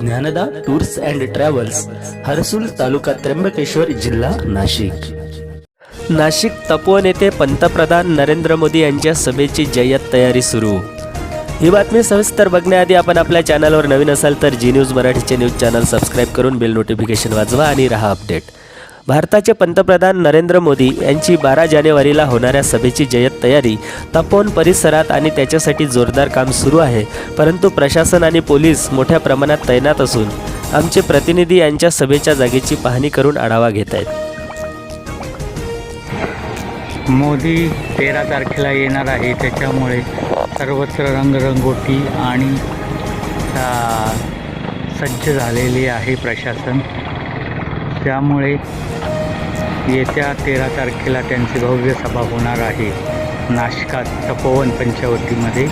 Dnyanada tours and travels Harsul taluka Trimbakeshwar जिल्हा नाशिक. नाशिक तपोवन येथे पंतप्रधान नरेंद्र मोदी यांच्या सभेची जय्यत तयारी सुरू. ही बातमी सविस्तर बघण्याआधी आपण आपल्या चॅनलवर नवीन असाल तर जी न्यूज मराठीचे न्यूज चॅनल सबस्क्राईब करून बेल नोटिफिकेशन वाजवा आणि रहा अपडेट भारताचे पंतप्रधान नरेंद्र मोदी यांची बारा जानेवारीला होणाऱ्या सभेची जय्यत तयारी तपोवन परिसरात आणि त्याच्यासाठी जोरदार काम सुरू आहे. परंतु प्रशासन आणि पोलीस मोठ्या प्रमाणात तैनात असून आमचे प्रतिनिधी यांच्या सभेच्या जागेची पाहणी करून आढावा घेत आहेत. मोदी तेरा तारखेला येणार आहे. त्याच्यामुळे सर्वत्र रंगरंगोटी आणि सज्ज झालेले आहे प्रशासन. त्यामुळे येत्या तेरा तारखेला त्यांची भव्य सभा होणार आहे. नाशकात तपोवन पंचवटीमध्ये.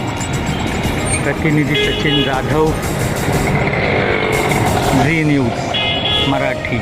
प्रतिनिधी सचिन जाधव झी न्यूज मराठी.